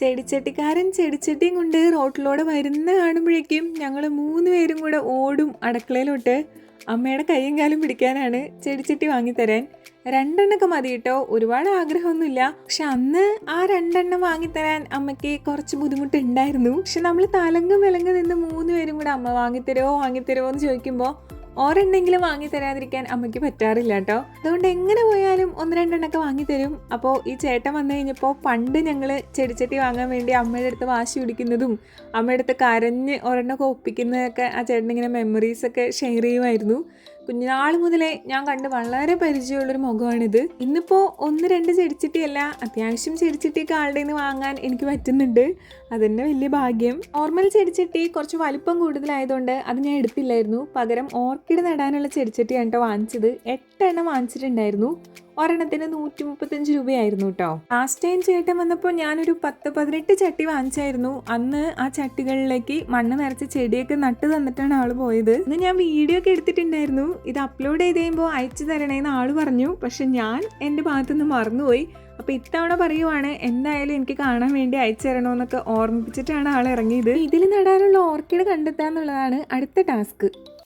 ചെടിച്ചട്ടിക്കാരൻ ചെടിച്ചട്ടിയും കൊണ്ട് റോട്ടിലൂടെ വരുന്ന കാണുമ്പോഴേക്കും ഞങ്ങൾ മൂന്ന് പേരും കൂടെ ഓടും അടുക്കളയിലോട്ട്. അമ്മയുടെ കൈയും കാലും പിടിക്കാനാണ് ചെടിച്ചട്ടി വാങ്ങിത്തരാൻ. രണ്ടെണ്ണൊക്കെ മതി കേട്ടോ. ഒരുപാട് ആഗ്രഹമൊന്നുമില്ല. പക്ഷെ അന്ന് ആ രണ്ടെണ്ണം വാങ്ങിത്തരാൻ അമ്മയ്ക്ക് കുറച്ച് ബുദ്ധിമുട്ടുണ്ടായിരുന്നു. പക്ഷെ നമ്മൾ തലങ്ങും വിലങ്ങും നിന്ന് മൂന്ന് പേരും കൂടെ അമ്മ വാങ്ങിത്തരുമോ വാങ്ങിത്തരുമോ എന്ന് ചോദിക്കുമ്പോൾ ഒരെണ്ണെങ്കിലും വാങ്ങി തരാതിരിക്കാൻ അമ്മയ്ക്ക് പറ്റാറില്ല കേട്ടോ അതുകൊണ്ട് എങ്ങനെ പോയാലും ഒന്ന് രണ്ടെണ്ണൊക്കെ വാങ്ങി തരും. അപ്പോൾ ഈ ചേട്ടൻ വന്നു കഴിഞ്ഞപ്പോൾ പണ്ട് ഞങ്ങൾ ചെടിച്ചട്ടി വാങ്ങാൻ വേണ്ടി അമ്മയുടെ അടുത്ത് വാശി പിടിക്കുന്നതും അമ്മയുടെ അടുത്ത് കരഞ്ഞ് ഒരെണ്ണമൊക്കെ ഒപ്പിക്കുന്നതൊക്കെ ആ ചേട്ടൻ ഇങ്ങനെ മെമ്മറീസ് ഒക്കെ ഷെയർ ചെയ്യുമായിരുന്നു. കുഞ്ഞുനാൾ മുതലേ ഞാൻ കണ്ട് വളരെ പരിചയമുള്ളൊരു മുഖമാണിത്. ഇന്നിപ്പോൾ ഒന്ന് രണ്ട് ചെടിച്ചിട്ടിയല്ല അത്യാവശ്യം ചെടിച്ചിട്ടിയൊക്കെ ആളുടെ നിന്ന് വാങ്ങാൻ എനിക്ക് പറ്റുന്നുണ്ട്. അതെന്നെ വലിയ ഭാഗ്യം. നോർമൽ ചെടിച്ചട്ടി കുറച്ച് വലിപ്പം കൂടുതലായതുകൊണ്ട് അത് ഞാൻ എടുത്തില്ലായിരുന്നു. പകരം ഓർക്കിഡ് നടാനുള്ള ചെടിച്ചട്ടിയാണ് കേട്ടോ വാങ്ങിച്ചത്. എട്ടെണ്ണം വാങ്ങിച്ചിട്ടുണ്ടായിരുന്നു. ഒരെണ്ണത്തിന് നൂറ്റി മുപ്പത്തഞ്ച് രൂപയായിരുന്നു കേട്ടോ ലാസ്റ്റ് ടൈം ചേട്ടൻ വന്നപ്പോൾ ഞാനൊരു പത്ത് പതിനെട്ട് ചട്ടി വാങ്ങിച്ചായിരുന്നു. അന്ന് ആ ചട്ടികളിലേക്ക് മണ്ണ് നിറച്ച് ചെടിയൊക്കെ നട്ട് തന്നിട്ടാണ് ആൾ പോയത്. ഇന്ന് ഞാൻ വീഡിയോ ഒക്കെ എടുത്തിട്ടുണ്ടായിരുന്നു. ഇത് അപ്ലോഡ് ചെയ്ത് കഴിയുമ്പോൾ അയച്ചു തരണേന്ന് ആൾ പറഞ്ഞു. പക്ഷെ ഞാൻ എന്റെ ഭാഗത്തുനിന്ന് മറന്നുപോയി. അപ്പോൾ ഇത്തവണ പറയുവാണ് എന്തായാലും എനിക്ക് കാണാൻ വേണ്ടി അയച്ചു തരണമെന്നൊക്കെ ഓർമ്മിപ്പിച്ചിട്ടാണ് ആൾ ഇറങ്ങിയത്. ഇതിൽ നടാനുള്ള ഓർക്കിഡ് കണ്ടെത്തുക എന്നുള്ളതാണ് അടുത്ത ടാസ്ക്.